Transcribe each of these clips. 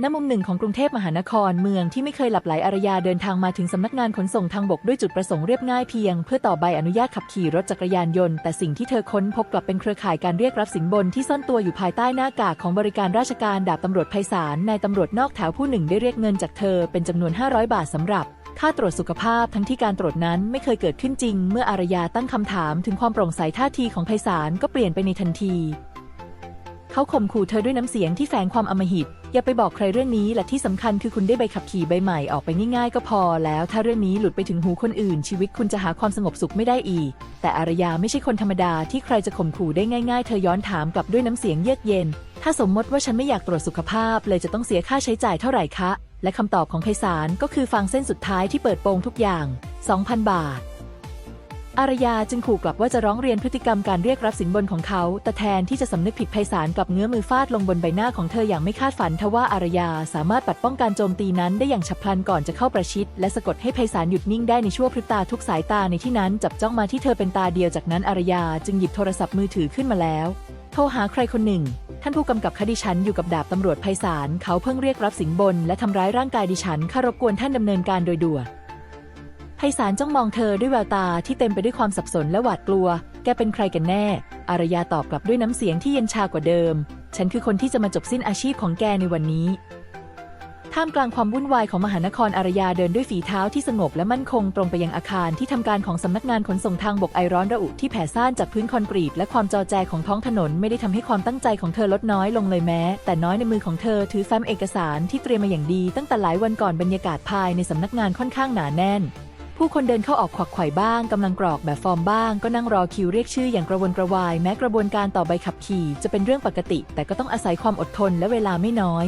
ณมุมหนึ่งของกรุงเทพมหานครเมืองที่ไม่เคยหลับไหลอารยาเดินทางมาถึงสำนักงานขนส่งทางบกด้วยจุดประสงค์เรียบง่ายเพียง เพื่อต่อใบอนุญาตขับขี่รถจักรยานยนต์แต่สิ่งที่เธอค้นพบกลับเป็นเครือข่ายการเรียกรับสินบนที่ซ่อนตัวอยู่ภายใต้หน้ากากของบริการราชการดาบตำรวจไพศาลนายตำรวจนอกแถวผู้หนึ่งได้เรียกเงินจากเธอเป็นจำนวน 500 บาทสำหรับค่าตรวจสุขภาพทั้งที่การตรวจนั้นไม่เคยเกิดขึ้นจริง เมื่ออารยาตั้งคำถามถึงความโปร่งใสท่าทีของไพศาลก็เปลี่ยนไปในทันที เขาข่มขู่เธอด้วยน้ำเสียงที่แฝงความอำมหิต อย่าไปบอกใครเรื่องนี้และที่สำคัญคือคุณได้ใบขับขี่ใบใหม่ออกไปง่ายๆ ก็พอ แล้วถ้าเรื่องนี้หลุดไปถึงหูคนอื่น ชีวิตคุณจะหาความสงบสุขไม่ได้อีก แต่อารยาไม่ใช่คนธรรมดาที่ใครจะข่มขู่ได้ง่ายๆ เธอย้อนถามกลับด้วยน้ำเสียงเยือกเย็น ถ้าสมมติว่าฉันไม่อยากตรวจสุขภาพ เลยจะต้องเสียค่าใช้จ่ายเท่าไหร่คะ และคำตอบของไพศาลก็คือฟังเส้นสุดท้ายที่เปิดโปงทุกอย่าง 2,000 บาท อารยาจึงขู่กลับว่าจะร้องเรียนพฤติกรรมการเรียกรับสินบนของเขา แต่แทนที่จะสำนึกผิดไพศาลกลับเงื้อมือฟาดลงบนใบหน้าของเธออย่างไม่คาดฝันทว่าอารยาสามารถปัดป้องการโจมตีนั้นได้อย่างฉับพลันก่อนจะเข้าประชิด และสะกดให้ไพศาลหยุดนิ่งได้ในชั่วพริบตาทุกสายตาในที่นั้นจับจ้องมาที่เธอเป็นตาเดียวจากนั้นอารยาจึงหยิบโทรศัพท์มือถือขึ้นมาแล้ว โทรหาใครคนหนึ่ง ท่านผู้กำกับคดีฉันอยู่กับดาบตำรวจไพศาลเขาเพิ่งเรียกรับสินบน และทำร้ายร่างกายดิฉันข้ารบกวนท่านดำเนินการโดยด่วน ไพศาลจ้องมองเธอด้วยแววตาที่เต็มไปด้วยความสับสนและหวาดกลัว แกเป็นใครกันแน่ อารยาตอบกลับด้วยน้ำเสียงที่เย็นชากว่าเดิม ฉันคือคนที่จะมาจบสิ้นอาชีพของแกในวันนี้ ท่ามกลางความวุ่นวายของมหานครอารยาเดินด้วยฝีเท้าที่สงบและมั่นคงตรงไปยังอาคารที่ทำการของสำนักงานขนส่งทางบกไอร้อนระอุที่แผ่ซ่านจากพื้นคอนกรีตและความจอแจของท้องถนนไม่ได้ทำให้ความตั้งใจของเธอลดน้อยลงเลยแม้ แต่น้อยในมือของเธอถือแฟ้มเอกสารที่เตรียมมาอย่างดี ตั้งแต่หลายวันก่อนบรรยากาศภายในสำนักงานค่อนข้างหนาแน่น ผู้คนเดินเข้าออกขวักไขว่บ้างกำลังกรอกแบบฟอร์มบ้าง ก็นั่งรอคิวเรียกชื่ออย่างกระวนกระวาย แม้กระบวนการต่อใบขับขี่จะเป็นเรื่องปกติ แต่ก็ต้องอาศัยความอดทนและเวลาไม่น้อย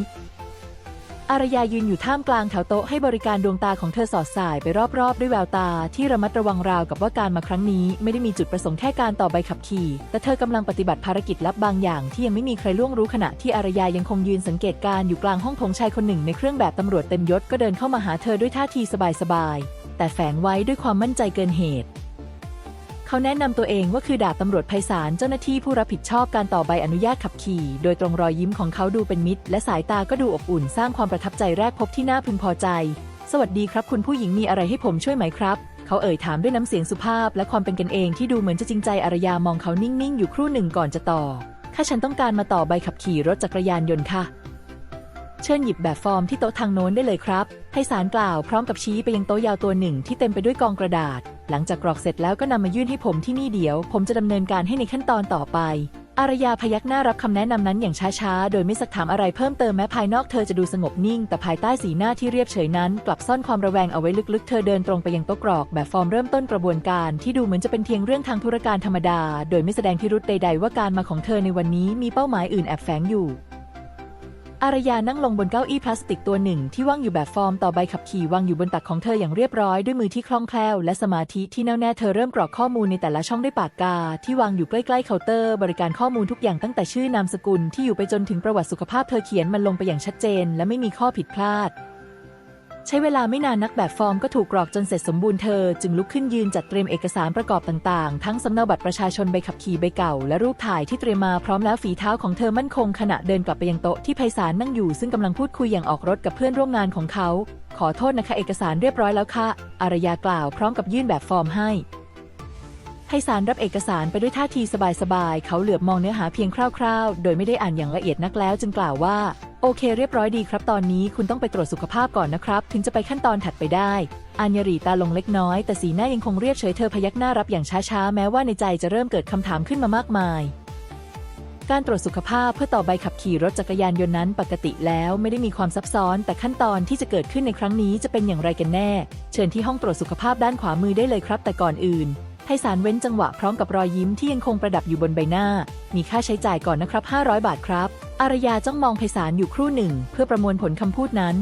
อารยายืนอยู่ท่ามกลางแถวโต๊ะให้บริการดวงตาของเธอสอดสายไปรอบๆ ด้วยแววตาที่ระมัดระวังราวกับว่าการมาครั้งนี้ ไม่ได้มีจุดประสงค์แค่การต่อใบขับขี่ แต่เธอกำลังปฏิบัติภารกิจลับบางอย่าง ที่ยังไม่มีใครล่วงรู้ขณะที่อารยายังคงยืนสังเกตการ์อยู่กลางห้องโถงชายคนหนึ่งในเครื่องแบบตำรวจเต็มยศก็เดินเข้ามาหาเธอด้วยท่าทีสบายๆ แต่แฝงไว้ด้วยความมั่นใจเกินเหตุ เขาแนะนำตัวเองว่าคือดาบตำรวจไพศาลเจ้าหน้าที่ผู้รับผิดชอบการต่อใบอนุญาตขับขี่ โดยตรงรอยยิ้มของเขาดูเป็นมิตร และสายตาก็ดูอบอุ่น สร้างความประทับใจแรกพบที่น่าพึงพอใจ สวัสดีครับ คุณผู้หญิงมีอะไรให้ผมช่วยไหมครับ เขาเอ่ยถามด้วยน้ำเสียงสุภาพ และความเป็นกันเองที่ดูเหมือนจะจริงใจอารยามองเขานิ่งๆ อยู่ครู่หนึ่งก่อนจะต่อข้าฉันต้องการมาต่อใบขับขี่รถจักรยานยนต์ค่ะ เชิญหยิบแบบฟอร์มที่โต๊ะทางโน้นได้เลยครับไพศาลกล่าวพร้อมกับชี้ไปยังโต๊ะยาวตัวหนึ่งที่เต็มไปด้วยกองกระดาษ หลังจากกรอกเสร็จแล้วก็นำมายื่นให้ผมที่นี่เดี๋ยว ผมจะดำเนินการให้ในขั้นตอนต่อไป อารยาพยักหน้ารับคำแนะนำนั้นอย่างช้าๆ โดยไม่สักถามอะไรเพิ่มเติมแม้ภายนอกเธอจะดูสงบนิ่ง แต่ภายใต้สีหน้าที่เรียบเฉยนั้น กลับซ่อนความระแวงเอาไว้ลึกๆ เธอเดินตรงไปยังโต๊ะกรอกแบบฟอร์มเริ่มต้นกระบวนการที่ดูเหมือนจะเป็นเพียงเรื่องทางธุรการธรรมดา โดยไม่แสดงพิรุธใด ๆ ว่าการมาของเธอในวันนี้มีเป้าหมายอื่นแอบแฝงอยู่ อารยานั่งลงบนเก้าอี้พลาสติกตัวหนึ่งที่ว่างอยู่แบบฟอร์มต่อใบขับขี่วางอยู่บนตักของเธออย่างเรียบร้อยด้วยมือที่คล่องแคล่วและสมาธิที่แน่วแน่เธอเริ่มกรอกข้อมูลในแต่ละช่องด้วยปากกา ที่วางอยู่ใกล้ๆเคาน์เตอร์ บริการข้อมูลทุกอย่างตั้งแต่ชื่อนามสกุลที่อยู่ไปจนถึงประวัติสุขภาพเธอเขียนมันลงไปอย่างชัดเจน และไม่มีข้อผิดพลาด ใช้เวลาไม่นานนักแบบฟอร์มก็ถูกกรอกจนเสร็จสมบูรณ์เธอ จึงลุกขึ้นยืนจัดเตรียมเอกสารประกอบต่างๆ ทั้งสำเนาบัตรประชาชนใบขับขี่ใบเก่า และรูปถ่ายที่เตรียมมาพร้อมแล้วฝีเท้าของเธอมั่นคงขณะเดินกลับไปยังโต๊ะที่ไพศาลนั่งอยู่ซึ่งกำลังพูดคุยอย่างออกรถกับเพื่อนร่วมงานของเขา ขอโทษนะคะเอกสารเรียบร้อยแล้วค่ะอารยากล่าวพร้อมกับยื่นแบบฟอร์มให้ไพศาลรับเอกสารไปด้วยท่าทีสบายๆ เขาเหลือบมองเนื้อหาเพียงคร่าวๆ โดยไม่ได้อ่านอย่างละเอียดนักแล้วจึงกล่าวว่า โอเคเรียบร้อยดีครับ ตอนนี้คุณต้องไปตรวจสุขภาพก่อนนะครับ ถึงจะไปขั้นตอนถัดไปได้ อัญญรีตาลงเล็กน้อย แต่สีหน้ายังคงเรียบเฉยเธอพยักหน้ารับอย่างช้าๆ แม้ว่าในใจจะเริ่มเกิดคำถามขึ้นมามากมาย การตรวจสุขภาพเพื่อต่อใบขับขี่รถจักรยานยนต์นั้นปกติแล้วไม่ได้มีความซับซ้อน แต่ขั้นตอนที่จะเกิดขึ้นในครั้งนี้จะเป็นอย่างไรกันแน่ เชิญที่ห้องตรวจสุขภาพด้านขวามือได้เลยครับ แต่ก่อนอื่น ไพศาลเว้นจังหวะพร้อมกับรอยยิ้มที่ยังคงประดับอยู่บนใบหน้า มีค่าใช้จ่ายก่อนนะครับ 500 บาทครับ อารยาจ้องมองไพศาลอยู่ครู่หนึ่ง เพื่อประมวลผลคำพูดนั้น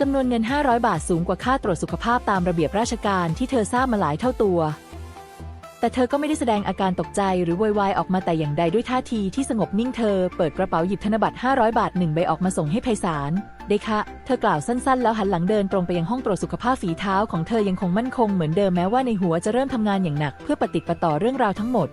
จำนวนเงิน 500 บาทสูงกว่าค่าตรวจสุขภาพตามระเบียบราชการที่เธอทราบมาหลายเท่าตัว แต่เธอก็ไม่ได้แสดงอาการตกใจหรือโวยวายออกมาแต่อย่างใดด้วยท่าทีที่สงบนิ่งเธอ เปิดกระเป๋าหยิบธนบัตร 500 บาทหนึ่งใบออกมาส่งให้ไพศาล ได้ค่ะ เธอกล่าวสั้นๆ แล้วหันหลังเดินตรงไปยังห้องตรวจสุขภาพฝีเท้าของเธอยังคงมั่นคงเหมือนเดิมแม้ว่าในหัวจะเริ่มทำงานอย่างหนักเพื่อปฏิดประต่อเรื่องราวทั้งหมด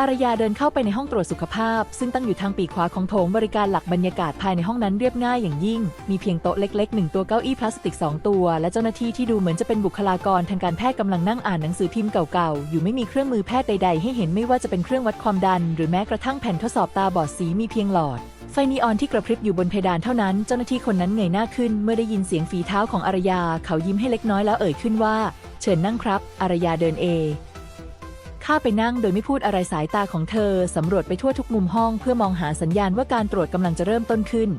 อารยาเดินเข้าไปในห้องตรวจสุขภาพ ซึ่งตั้งอยู่ทางปีกขวาของโถงบริการหลักบรรยากาศภายในห้องนั้นเรียบง่ายอย่างยิ่ง มีเพียงโต๊ะเล็กๆหนึ่งตัวเก้าอี้พลาสติก 2 ตัว และเจ้าหน้าที่ที่ดูเหมือนจะเป็นบุคลากรทางการแพทย์กำลังนั่งอ่านหนังสือพิมพ์เก่าๆ อยู่ไม่มีเครื่องมือแพทย์ใด ๆ ให้เห็นไม่ว่าจะเป็นเครื่องวัดความดัน หรือแม้กระทั่งแผ่นทดสอบตาบอดสีมีเพียงหลอด ไฟนีออนที่กระพริบอยู่บนเพดานเท่านั้น เจ้าหน้าที่คนนั้นเงยหน้าขึ้น เมื่อได้ยินเสียงฝีเท้าของอารยา เขายิ้มให้เล็กน้อยแล้วเอ่ยขึ้นว่า เชิญนั่งครับ อารยาเดินเอข้าไปนั่งโดยไม่พูดอะไรสายตาของเธอ สำรวจไปทั่วทุกมุมห้องเพื่อมองหาสัญญาณว่าการตรวจกำลังจะเริ่มต้นขึ้น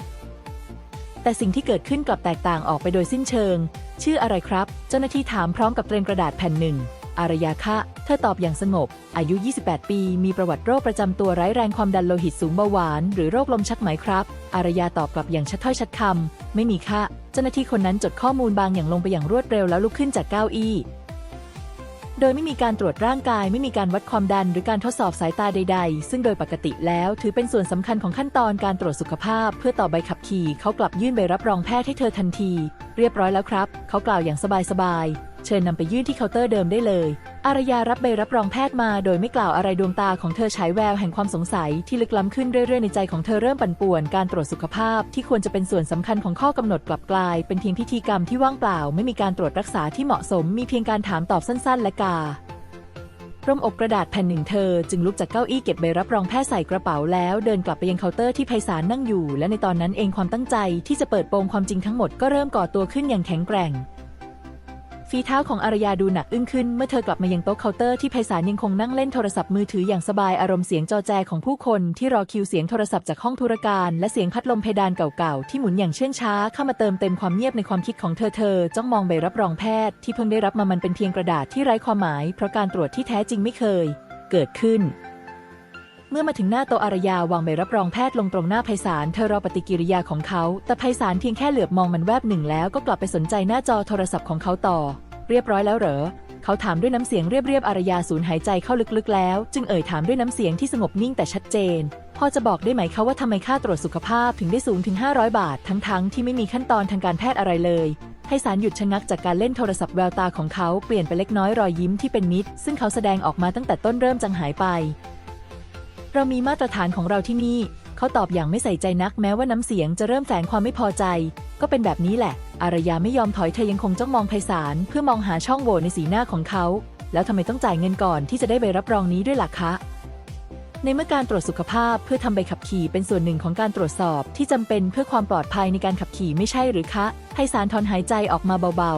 แต่สิ่งที่เกิดขึ้นกลับแตกต่างออกไปโดยสิ้นเชิง ชื่ออะไรครับ เจ้าหน้าที่ถามพร้อมกับเตรียมกระดาษแผ่นหนึ่ง อารยาคะ เธอตอบอย่างสงบ อายุ 28 ปี มีประวัติโรคประจำตัวร้ายแรงความดันโลหิตสูงเบาหวาน หรือโรคลมชักไหมครับ อารยาตอบกลับอย่างชัดถ้อยชัดคำ ไม่มีค่ะ เจ้าหน้าที่คนนั้นจดข้อมูลบางอย่างลงไปอย่างรวดเร็วแล้วลุกขึ้นจากเก้าอี้ โดยไม่มีการตรวจร่างกาย ไม่มีการวัดความดันหรือการทดสอบสายตาใด ๆ ซึ่งโดยปกติแล้วถือเป็นส่วนสำคัญของขั้นตอนการตรวจสุขภาพ เพื่อต่อใบขับขี่เขากลับยื่นใบรับรองแพทย์ให้เธอทันที เรียบร้อยแล้วครับ เขากล่าวอย่างสบายๆ เชิญนำไปยื่นที่เคาน์เตอร์เดิมได้เลย อารยารับใบรับรองแพทย์มา โดยไม่กล่าวอะไรดวงตาของเธอฉายแววแห่งความสงสัยที่ลึกล้ำขึ้นเรื่อยๆในใจของเธอเริ่มปั่นป่วนการตรวจสุขภาพ ที่ควรจะเป็นส่วนสำคัญของข้อกำหนดกลับกลาย เป็นเพียงพิธีกรรมที่ว่างเปล่า ไม่มีการตรวจรักษาที่เหมาะสม มีเพียงการถามตอบสั้น ๆ และการ่มอกกระดาษแผ่นหนึ่งเธอ จึงลุกจากเก้าอี้เก็บใบรับรองแพทย์ใส่กระเป๋าแล้วเดินกลับไปยังเคาน์เตอร์ที่ไพศาลนั่งอยู่ และในตอนนั้นเองความตั้งใจที่จะเปิดโปงความจริงทั้งหมดก็เริ่มก่อตัวขึ้นอย่างแข็งแกร่ง ฝีเท้าของอารยาดูหนักอึ้งขึ้นเมื่อเธอกลับมายังโต๊ะเคาน์เตอร์ที่ไพศาลยังคงนั่งเล่นโทรศัพท์มือถืออย่างสบายอารมณ์เสียงจอแจของผู้คนที่รอคิวเสียงโทรศัพท์จากห้องธุรการและเสียงพัดลมเพดานเก่าๆที่หมุนอย่างเชื่องช้าเข้ามาเติมเต็มความเงียบในความคิดของเธอเธอจ้องมองใบรับรองแพทย์ที่เพิ่งได้รับมามันเป็นเพียงกระดาษที่ไร้ความหมาย เพราะการตรวจที่แท้จริงไม่เคย เกิดขึ้น เมื่อมาถึงหน้าโตอารยาวางใบรับรองแพทย์ลงตรงหน้าไพศาลเธอรอปฏิกิริยาของเขา แต่ไพศาลเพียงแค่เหลือบมองมันแวบหนึ่งแล้วก็กลับไปสนใจหน้าจอโทรศัพท์ของเขาต่อ เรียบร้อยแล้วเหรอ เขาถามด้วยน้ำเสียงเรียบๆอารยาสูญหายใจเข้าลึกๆแล้ว จึงเอ่ยถามด้วยน้ำเสียงที่สงบนิ่งแต่ชัดเจน พอจะบอกได้ไหมคะว่าทำไมค่าตรวจสุขภาพถึงได้สูงถึง 500 บาท ทั้งๆ ที่ไม่มีขั้นตอนทางการแพทย์อะไรเลยไพศาลหยุดชะงักจากการเล่นโทรศัพท์แววตาของเขาเปลี่ยนไปเล็กน้อยรอยยิ้มที่เป็นมิตร ซึ่งเขาแสดงออกมาตั้งแต่ต้นเริ่มจางหายไป เรามีมาตรฐานของเราที่นี่ เขาตอบอย่างไม่ใส่ใจนักแม้ว่าน้ำเสียงจะเริ่มแฝงความไม่พอใจ ก็เป็นแบบนี้แหละ อารยาไม่ยอมถอยเธอยังคงจ้องมองไพศาลเพื่อมองหาช่องโหว่ในสีหน้าของเขา แล้วทำไมต้องจ่ายเงินก่อนที่จะได้ใบรับรองนี้ด้วยล่ะคะ ในเมื่อการตรวจสุขภาพเพื่อทำใบขับขี่เป็นส่วนหนึ่งของการตรวจสอบที่จำเป็นเพื่อความปลอดภัยในการขับขี่ไม่ใช่หรือคะไพศาลถอนหายใจออกมาเบา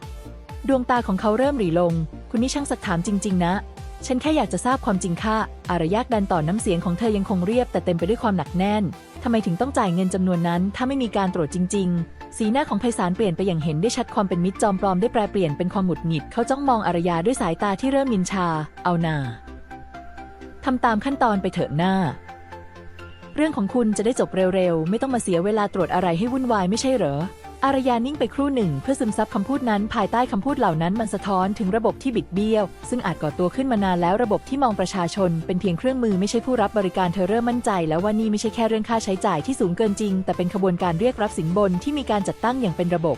ๆ ดวงตาของเขาเริ่มหรี่ลง คุณนี่ช่างสักถามจริง ๆ นะ ฉันแค่อยากจะทราบความจริงค่ะ อารยากดันต่อน้ำเสียงของเธอยังคงเรียบแต่เต็มไปด้วยความหนักแน่น ทำไมถึงต้องจ่ายเงินจำนวนนั้น ถ้าไม่มีการตรวจจริง ๆ สีหน้าของไพศาลเปลี่ยนไปอย่างเห็นได้ชัดความเป็นมิตรจอมปลอมได้แปรเปลี่ยนเป็นความหงุดหงิด เขาจ้องมองอารยาด้วยสายตาที่เริ่มมินชา เอานาทำตามขั้นตอนไปเถอะหน้า เรื่องของคุณจะได้จบเร็วๆ ไม่ต้องมาเสียเวลาตรวจอะไรให้วุ่นวายไม่ใช่เหรอ อารยานิ่งไปครู่หนึ่งเพื่อซึมซับคำพูดนั้น ภายใต้คำพูดเหล่านั้นมันสะท้อนถึงระบบที่บิดเบี้ยว ซึ่งอาจก่อตัวขึ้นมานานแล้วระบบที่มองประชาชน เป็นเพียงเครื่องมือไม่ใช่ผู้รับบริการเธอเริ่มมั่นใจ แล้วว่านี่ไม่ใช่แค่เรื่องค่าใช้จ่ายที่สูงเกินจริง แต่เป็นขบวนการเรียกรับสินบนที่มีการจัดตั้งอย่างเป็นระบบ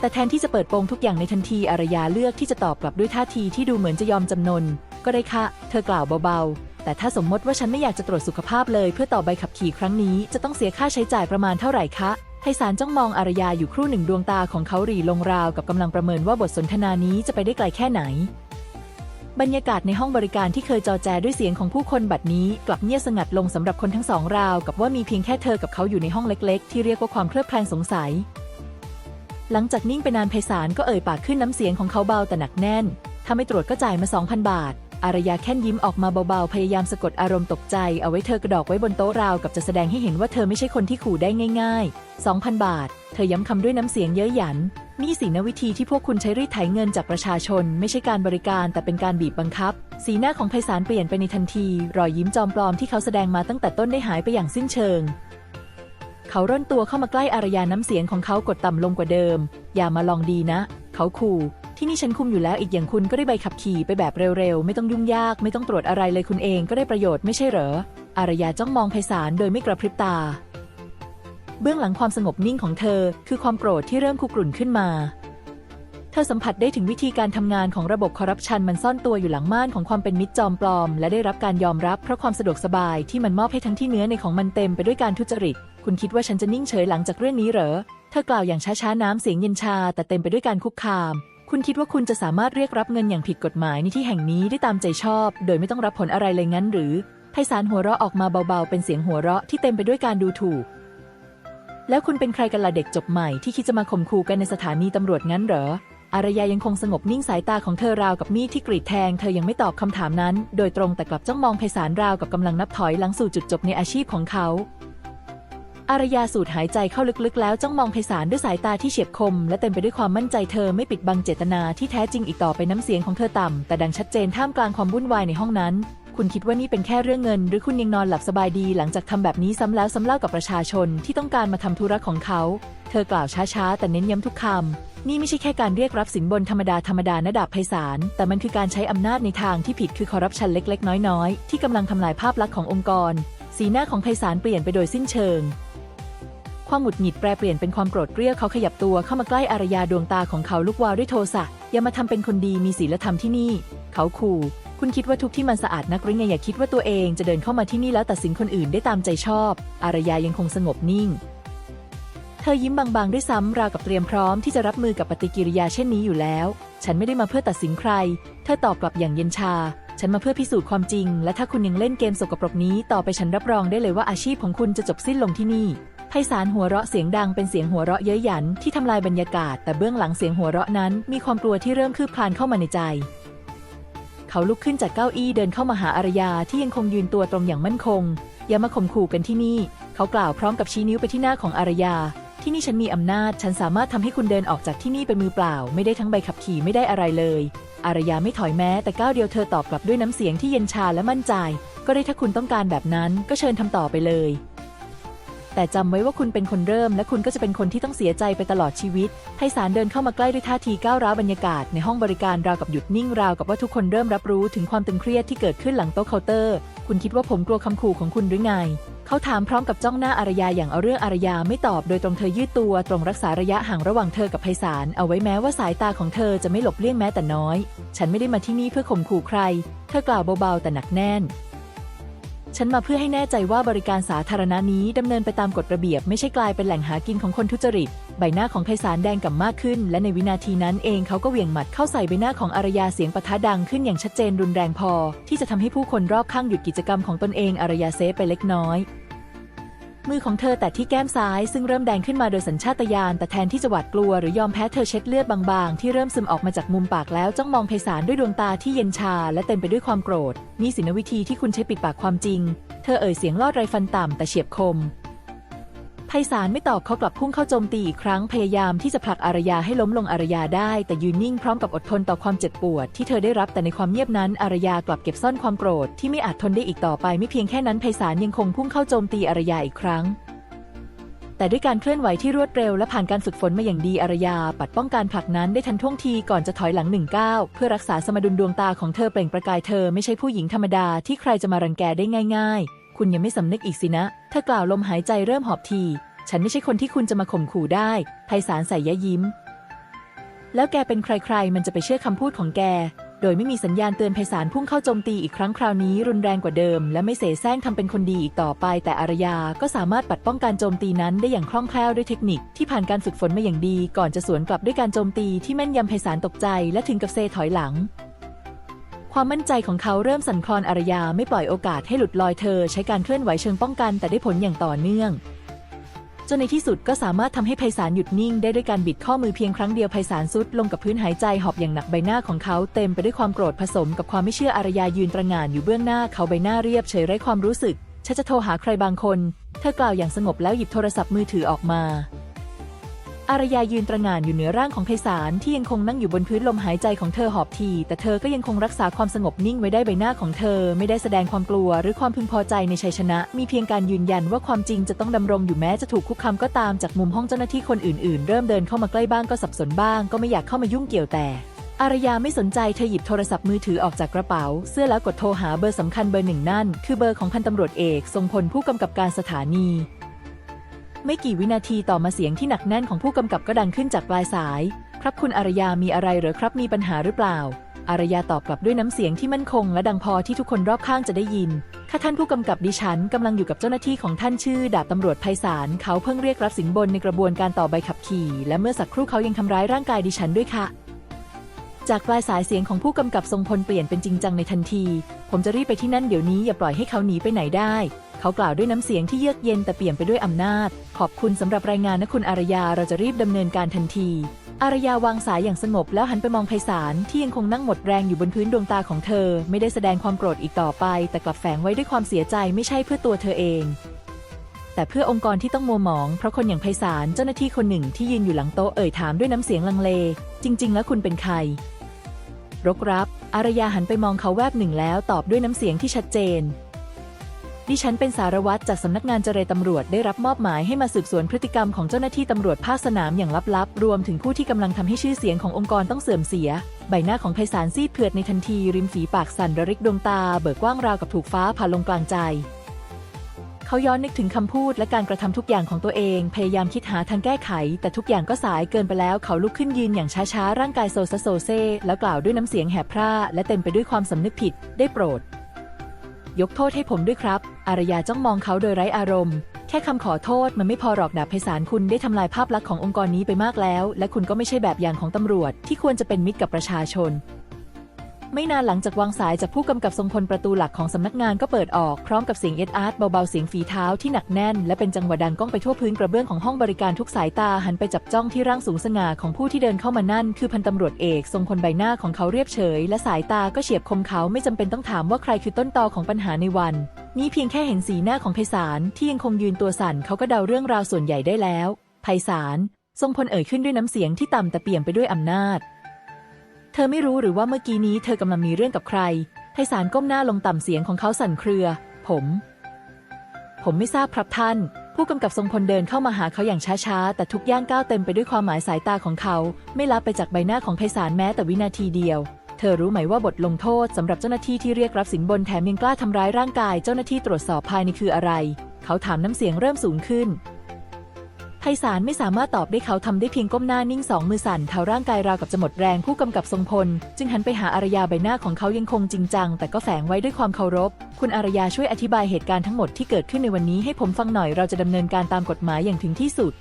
แต่แทนที่จะเปิดโปงทุกอย่างในทันทีอารยาเลือกที่จะตอบกลับด้วยท่าทีที่ดูเหมือนจะยอมจำนน ก็ได้ค่ะ เธอกล่าวเบาๆ แต่ถ้าสมมติว่าฉันไม่อยากจะตรวจสุขภาพเลย เพื่อต่อใบขับขี่ครั้งนี้จะต้องเสียค่าใช้จ่ายประมาณเท่าไหร่คะ ไพศาลจ้องมองอารยาอยู่ครู่หนึ่งดวงตาของเขาหรีลงราวกับกำลังประเมินว่าบทสนทนานี้จะไปได้ไกลแค่ไหน บรรยากาศในห้องบริการที่เคยจอแจด้วยเสียงของผู้คนบัดนี้ กลับเงียบสงัดลงสำหรับคนทั้งสองราว กับว่ามีเพียงแค่เธอกับเขาอยู่ในห้องเล็ก ๆ ที่เรียกว่าความเคลือบแคลงสงสัย หลังจากนิ่งไปนานไพศาลก็เอ่ยปากขึ้นน้ำเสียงของเขาเบาแต่หนักแน่น ถ้าไม่ตรวจก็จ่ายมา2,000 บาท อารยาแค่นยิ้มออกมาเบาๆ พยายามสะกดอารมณ์ตกใจ เอาไว้เธอกระดอกไว้บนโต๊ะราวกับจะแสดงให้เห็นว่าเธอไม่ใช่คนที่ขู่ได้ง่ายๆ 2,000 บาท เธอย้ำคำด้วยน้ำเสียงเย้ยหยัน นี่สินะวิธีที่พวกคุณใช้รีดไถเงินจากประชาชน ไม่ใช่การบริการแต่เป็นการบีบบังคับ สีหน้าของไพศาลเปลี่ยนไปในทันที รอยยิ้มจอมปลอมที่เขาแสดงมาตั้งแต่ต้นได้หายไปอย่างสิ้นเชิงเขาร่นตัวเข้ามาใกล้อารยาน้ำเสียงของเขากดต่ำลงกว่าเดิม อย่ามาลองดีนะ เขาขู่ ที่นี่ฉันคุมอยู่แล้วอีกอย่างคุณก็ได้ใบขับขี่ไปแบบเร็วๆ ไม่ต้องยุ่งยาก ไม่ต้องตรวจอะไรเลยคุณเองก็ได้ประโยชน์ไม่ใช่เหรอ อารยาจ้องมองไพศาลโดยไม่กระพริบตา เบื้องหลังความสงบนิ่งของเธอ คือความโกรธที่เริ่มคุกรุ่นขึ้นมา เธอสัมผัสได้ถึงวิธีการทำงานของระบบคอร์รัปชันมันซ่อนตัวอยู่หลังม่านของความเป็นมิตรจอมปลอม และได้รับการยอมรับเพราะความสะดวกสบายที่มันมอบให้ทั้งที่เนื้อในของมันเต็มไปด้วยการทุจริต คุณคิดว่าฉันจะนิ่งเฉยหลังจากเรื่องนี้เหรอ เธอกล่าวอย่างช้าๆน้ำเสียงเย็นชาแต่เต็มไปด้วยการคุกคาม คุณคิดว่าคุณจะสามารถเรียกรับเงินอย่างผิดกฎหมายในที่แห่งนี้ได้ตามใจชอบ โดยไม่ต้องรับผลอะไรเลยงั้นหรือไพศาลหัวเราะออกมาเบาๆ เป็นเสียงหัวเราะที่เต็มไปด้วยการดูถูก แล้วคุณเป็นใครกันล่ะเด็กจบใหม่ที่คิดจะมาข่มขู่กันในสถานีตำรวจงั้นเหรอ อารยายังคงสงบนิ่งสายตาของเธอราวกับมีดที่กรีดแทง เธอยังไม่ตอบคำถามนั้น โดยตรงแต่กลับจ้องมองไพศาลราวกับกำลังนับถอยหลังสู่จุดจบในอาชีพของเขา อารยาสูดหายใจเข้าลึกๆ แล้วจ้องมองไพศาลด้วยสายตาที่เฉียบคม และเต็มไปด้วยความมั่นใจเธอไม่ปิดบังเจตนาที่แท้จริงอีกต่อไปน้ำเสียงของเธอต่ำแต่ดังชัดเจนท่ามกลางความวุ่นวายในห้องนั้น คุณคิดว่านี่เป็นแค่เรื่องเงิน หรือคุณยังนอนหลับสบายดี หลังจากทำแบบนี้ซ้ำแล้วซ้ำเล่ากับประชาชนที่ต้องการมาทำธุระของเขา เธอกล่าวช้าๆ แต่เน้นย้ำทุกคำนี่ไม่ใช่แค่การเรียกรับสินบนธรรมดาธรรมดานะดาบไพศาลแต่มันคือการใช้อำนาจในทางที่ผิดคือคอร์รัปชันเล็ก ๆ น้อยๆที่กำลังทำลายภาพลักษณ์ขององค์กร สีหน้าของไพศาลเปลี่ยนไปโดยสิ้นเชิง ความหงุดหงิดแปรเปลี่ยนเป็นความโกรธเกรี้ยวเขาขยับตัวเข้ามาใกล้อารยาดวงตาของเขาลุกวาวด้วยโทสะอย่ามาทำเป็นคนดีมีศีลธรรมที่นี่ เขาขู่ คุณคิดว่าทุกที่มันสะอาดนักหรือไงอย่าคิดว่าตัวเองจะเดินเข้ามาที่นี่แล้วตัดสินคนอื่นได้ตามใจชอบ อารยายังคงสงบนิ่ง เธอยิ้มบางๆด้วยซ้ำราวกับเตรียมพร้อมที่จะรับมือกับปฏิกิริยาเช่นนี้อยู่แล้ว ฉันไม่ได้มาเพื่อตัดสินใคร เธอตอบกลับอย่างเย็นชาฉันมาเพื่อพิสูจน์ความจริง และถ้าคุณยังเล่นเกมสกปรกนี้ ต่อไปฉันรับรองได้เลยว่าอาชีพของคุณจะจบสิ้นลงที่นี่ ไพศาลหัวเราะเสียงดังเป็นเสียงหัวเราะเย้ยหยันที่ทำลายบรรยากาศ แต่เบื้องหลังเสียงหัวเราะนั้น มีความกลัวที่เริ่มคืบคลานเข้ามาในใจ เขาลุกขึ้นจากเก้าอี้เดินเข้ามาหาอารยาที่ยังคงยืนตัวตรงอย่างมั่นคง อย่ามาข่มขู่กันที่นี่ เขากล่าวพร้อมกับชี้นิ้วไปที่หน้าของอารยา ที่นี่ฉันมีอำนาจ ฉันสามารถทำให้คุณเดินออกจากที่นี่เป็นมือเปล่า ไม่ได้ทั้งใบขับขี่ไม่ได้อะไรเลย อารยาไม่ถอยแม้แต่ก้าวเดียวเธอตอบกลับด้วยน้ำเสียงที่เย็นชาและมั่นใจ ก็ได้ถ้าคุณต้องการแบบนั้นก็เชิญทำต่อไปเลย แต่จำไว้ว่าคุณเป็นคนเริ่ม และคุณก็จะเป็นคนที่ต้องเสียใจไปตลอดชีวิตไพศาลเดินเข้ามาใกล้ด้วยท่าทีก้าวร้าวบรรยากาศในห้องบริการราวกับหยุดนิ่งราวกับว่าทุกคนเริ่มรับรู้ถึงความตึงเครียดที่เกิดขึ้นหลังโต๊ะเคาน์เตอร์ คุณคิดว่าผมกลัวคำขู่ของคุณหรือไง เขาถามพร้อมกับจ้องหน้าอารยาอย่างเอาเรื่องอารยาไม่ตอบโดยตรงเธอยืดตัวตรงรักษาระยะห่างระหว่างเธอกับไพศาลเอาไว้แม้ว่าสายตาของเธอจะไม่หลบเลี่ยงแม้แต่น้อย ฉันไม่ได้มาที่นี่เพื่อข่มขู่ใคร เธอกล่าวเบาๆแต่หนักแน่น ฉันมาเพื่อให้แน่ใจว่าบริการสาธารณะนี้ดำเนินไปตามกฎระเบียบ ไม่ใช่กลายเป็นแหล่งหากินของคนทุจริต ใบหน้าของไพศาลแดงก่ำมากขึ้น และในวินาทีนั้นเองเขาก็เหวี่ยงหมัดเข้าใส่ใบหน้าของอารยาเสียงปะทะดังขึ้นอย่างชัดเจนรุนแรงพอ ที่จะทำให้ผู้คนรอบข้างหยุดกิจกรรมของตนเองอารยาเซฟไปเล็กน้อย มือของเธอแตะที่แก้มซ้ายซึ่งเริ่มแดงขึ้นมาโดยสัญชาตญาณแต่แทนที่จะหวาดกลัวหรือยอมแพ้เธอเช็ดเลือดบางๆ ที่เริ่มซึมออกมาจากมุมปากแล้วจ้องมองเพสารด้วยดวงตาที่เย็นชาและเต็มไปด้วยความโกรธนี่สินวิธีที่คุณใช้ปิดปากความจริง เธอเอ่ยเสียงลอดไรฟันต่ำแต่เฉียบคม ไพศาลไม่ตอบเขากลับพุ่งเข้าโจมตีอีกครั้งพยายามที่จะผลักอารยาให้ล้มลงอารยาได้ แต่ยืนนิ่งพร้อมกับอดทนต่อความเจ็บปวดที่เธอได้รับแต่ในความเงียบนั้นอารยากลับเก็บซ่อนความโกรธที่ไม่อาจทนได้อีกต่อไปไม่เพียงแค่นั้นไพศาลยังคงพุ่งเข้าโจมตีอารยาอีกครั้ง แต่ด้วยการเคลื่อนไหวที่รวดเร็วและผ่านการฝึกฝนมาอย่างดีอารยา ปัดป้องการผลักนั้นได้ทันท่วงทีก่อนจะถอยหลังหนึ่งก้าวเพื่อรักษาสมดุลดวงตาของเธอเปล่งประกายเธอไม่ใช่ผู้หญิงธรรมดาที่ใครจะมารังแกได้ง่าย ๆ คุณยังไม่สำนึกอีกสินะ เธอกล่าวลมหายใจเริ่มหอบที ฉันไม่ใช่คนที่คุณจะมาข่มขู่ได้ไพศาลใส่ยะยิ้ม แล้วแกเป็นใครๆ มันจะไปเชื่อคำพูดของแก โดยไม่มีสัญญาณเตือนไพศาลพุ่งเข้าโจมตีอีกครั้งคราวนี้รุนแรงกว่าเดิม และไม่เสแสร้งทำเป็นคนดีอีกต่อไป แต่อารยาก็สามารถปัดป้องการโจมตีนั้นได้อย่างคล่องแคล่วด้วยเทคนิคที่ผ่านการฝึกฝนมาอย่างดี ก่อนจะสวนกลับด้วยการโจมตีที่แม่นยำไพศาลตกใจ และถึงกับเซถอยหลัง ความมั่นใจของเขาเริ่มสั่นคลอนอารยาไม่ปล่อยโอกาสให้หลุดลอยเธอ ใช้การเคลื่อนไหวเชิงป้องกันแต่ได้ผลอย่างต่อเนื่อง จนในที่สุดก็สามารถทำให้ไพศาลหยุดนิ่งได้ด้วยการบิดข้อมือเพียงครั้งเดียวไพศาลซุดลงกับพื้นหายใจหอบอย่างหนักใบหน้าของเขาเต็มไปด้วยความโกรธผสมกับความไม่เชื่ออารยายืนตระหง่านอยู่เบื้องหน้าเขาใบหน้าเรียบเฉยไร้ความรู้สึกฉันจะโทรหาใครบางคน เธอกล่าวอย่างสงบแล้วหยิบโทรศัพท์มือถือออกมา อารยายืนตระหง่านอยู่เหนือร่างของไพศาลที่ยังคงนั่งอยู่บนพื้นลมหายใจของเธอหอบทีแต่เธอก็ยังคงรักษาความสงบนิ่งไว้ได้ใบหน้าของเธอ ไม่ได้แสดงความกลัวหรือความพึงพอใจในชัยชนะ มีเพียงการยืนยันว่าความจริงจะต้องดำรงอยู่แม้จะถูกคุกคามก็ตามจากมุมห้องเจ้าหน้าที่คนอื่นๆ เริ่มเดินเข้ามาใกล้บ้างก็สับสนบ้าง ก็ไม่อยากเข้ามายุ่งเกี่ยวแต่อารยาไม่สนใจเธอหยิบโทรศัพท์มือถือออกจากกระเป๋า เสื้อแล้วกดโทรหาเบอร์สำคัญเบอร์หนึ่งนั่น คือเบอร์ของพันตำรวจเอก ทรงพลผู้กำกับการสถานี ไม่กี่วินาทีต่อมาเสียงที่หนักแน่นของผู้กำกับก็ดังขึ้นจากปลายสาย ครับคุณอารยามีอะไรหรือครับมีปัญหาหรือเปล่า อารยาตอบกลับด้วยน้ำเสียงที่มั่นคง และดังพอที่ทุกคนรอบข้างจะได้ยินข้าท่านผู้กำกับดิฉันกำลังอยู่กับเจ้าหน้าที่ของท่านชื่อ ดาบตำรวจไพศาลเขาเพิ่งเรียกรับสินบนในกระบวนการต่อใบขับขี่ และเมื่อสักครู่เขายังทำร้ายร่างกายดิฉันด้วยค่ะจากปลายสายเสียงของผู้กำกับทรงพลเปลี่ยนเป็นจริงจังในทันที ผมจะรีบไปที่นั่นเดี๋ยวนี้อย่าปล่อยให้เขาหนีไปไหนได้ เขากล่าวด้วยน้ำเสียงที่เยือกเย็นแต่เปี่ยมไปด้วยอำนาจ ขอบคุณสำหรับรายงานนะคุณอารยาเราจะรีบดำเนินการทันที อารยาวางสายอย่างสงบแล้วหันไปมองไพศาลที่ยังคงนั่งหมดแรงอยู่บนพื้นดวงตาของเธอ ไม่ได้แสดงความโกรธอีกต่อไป แต่กลับแฝงไว้ด้วยความเสียใจไม่ใช่เพื่อตัวเธอเอง แต่เพื่อองค์กรที่ต้องมัวหมอง เพราะคนอย่างไพศาลเจ้าหน้าที่คนหนึ่งที่ยืนอยู่หลังโต๊ะเอ่ยถามด้วยน้ำเสียงลังเล จริง ๆ แล้วคุณเป็นใครรกรับ อารยาหันไปมองเขาแวบหนึ่งแล้วตอบด้วยน้ำเสียงที่ชัดเจน ดิฉันเป็นสารวัตรจากสำนักงานเจรตำรวจได้รับมอบหมายให้มาสืบสวนพฤติกรรมของเจ้าหน้าที่ตำรวจภาคสนามอย่างลับๆ รวมถึงผู้ที่กำลังทำให้ชื่อเสียงขององค์กรต้องเสื่อมเสีย ใบหน้าของไพศาลซีดเผือดในทันที ริมฝีปากสั่นระริกดวงตา เบิกกว้างราวกับถูกฟ้าผ่าลงกลางใจ เขาย้อนนึกถึงคำพูดและการกระทำทุกอย่างของตัวเอง พยายามคิดหาทางแก้ไข แต่ทุกอย่างก็สายเกินไปแล้วเขาลุกขึ้นยืนอย่างช้าๆร่างกายโซซโซเซแล้วกล่าวด้วยน้ำเสียงแหบพร่าและเต็มไปด้วยความสำนึกผิด ได้โปรด ยกโทษให้ผมด้วยครับ อารยาจ้องมองเขาโดยไร้อารมณ์ แค่คำขอโทษมันไม่พอหรอกดาบไพศาลคุณได้ทำลายภาพลักษณ์ขององค์กรนี้ไปมากแล้ว และคุณก็ไม่ใช่แบบอย่างของตำรวจที่ควรจะเป็นมิตรกับประชาชน ไม่นานหลังจากวางสายจากผู้กำกับทรงพลประตูหลักของสำนักงานก็เปิดออกพร้อมกับเสียงเอ็ดอาร์ตเบาๆเสียงฝีเท้าที่หนักแน่น และเป็นจังหวะดังก้องไปทั่วพื้นกระเบื้องของห้องบริการทุกสายตาหันไปจับจ้องที่ร่างสูงสง่าของผู้ที่เดินเข้ามานั่น คือพันตำรวจเอกทรงพลใบหน้าของเขาเรียบเฉย และสายตาก็เฉียบคมเขาไม่จำเป็นต้องถามว่าใครคือต้นตอของปัญหาในวันนี้เพียงแค่เห็นสีหน้าของไพศาลที่ยังคงยืนตัวสั่นเขาก็เดาเรื่องราวส่วนใหญ่ได้แล้วไพศาลทรงพลเอ่ยขึ้นด้วยน้ำเสียงที่ต่ำแต่เปี่ยมไปด้วยอำนาจ เธอไม่รู้หรือว่าเมื่อกี้นี้เธอกำลังมีเรื่องกับใคร ไพศาลก้มหน้าลงต่ำเสียงของเขาสั่นเครือ ผม ผมไม่ทราบครับท่าน ผู้กำกับทรงพลเดินเข้ามาหาเขาอย่างช้าๆ แต่ทุกย่างก้าวเต็มไปด้วยความหมายสายตาของเขา ไม่ละไปจากใบหน้าของไพศาลแม้แต่วินาทีเดียว เธอรู้ไหมว่าบทลงโทษสำหรับเจ้าหน้าที่ที่เรียกรับสินบนแถมยังกล้าทำร้ายร่างกายเจ้าหน้าที่ตรวจสอบภายในคืออะไร เขาถามน้ำเสียงเริ่มสูงขึ้น ไพศาลไม่สามารถตอบได้เขาทำได้เพียงก้มหน้านิ่งสองมือสั่นเท้าร่างกายราวกับจะหมดแรงผู้กำกับทรงพล จึงหันไปหาอารยาใบหน้าของเขายังคงจริงจัง แต่ก็แฝงไว้ด้วยความเคารพ คุณอารยาช่วยอธิบายเหตุการณ์ทั้งหมดที่เกิดขึ้นในวันนี้ให้ผมฟังหน่อยเราจะดำเนินการตามกฎหมายอย่างถึงที่สุด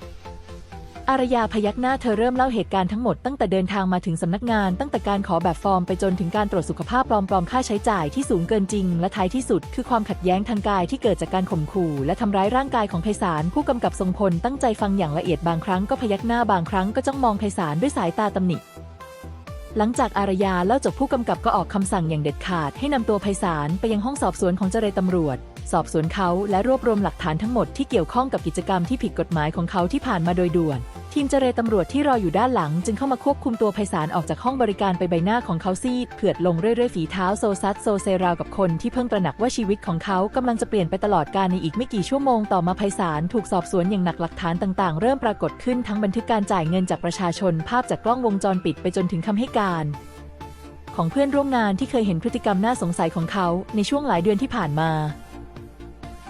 อารยาพยักหน้าเธอเริ่มเล่าเหตุการณ์ทั้งหมดตั้งแต่เดินทางมาถึงสำนักงาน ตั้งแต่การขอแบบฟอร์มไปจนถึงการตรวจสุขภาพปลอมๆค่าใช้จ่ายที่สูงเกินจริง และท้ายที่สุด คือความขัดแย้งทางกายที่เกิดจากการข่มขู่ และทำร้ายร่างกายของไพศาลผู้กำกับทรงพลตั้งใจฟังอย่างละเอียดบางครั้งก็พยักหน้าบางครั้งก็จ้องมองไพศาลด้วยสายตาตำหนิหลังจากอารยาเล่าจบผู้กำกับก็ออกคำสั่งอย่างเด็ดขาด ให้นำตัวไพศาลไปยังห้องสอบสวนของเจรตำรวจ สอบสวนเขาและรวบรวมหลักฐานทั้งหมดที่เกี่ยวข้องกับกิจกรรมที่ผิดกฎหมายของเขาที่ผ่านมาโดยด่วน ทีมเจรตำรวจที่รออยู่ด้านหลัง จึงเข้ามาควบคุมตัวไพศาลออกจากห้องบริการไปใบหน้าของเขาซีดเผือดลงเรื่อยๆฝีเท้าโซซัดโซเซราวกับคนที่เพิ่งตระหนักว่าชีวิตของเขากำลังจะเปลี่ยนไปตลอดกาลในอีกไม่กี่ชั่วโมงต่อมาไพศาลถูกสอบสวนอย่างหนักหลักฐานต่างๆ เริ่มปรากฏขึ้นทั้งบันทึกการจ่ายเงินจากประชาชน ภาพจากกล้องวงจรปิดไปจนถึงคำให้การของเพื่อนร่วมงานที่เคยเห็นพฤติกรรมน่าสงสัยของเขาในช่วงหลายเดือนที่ผ่านมา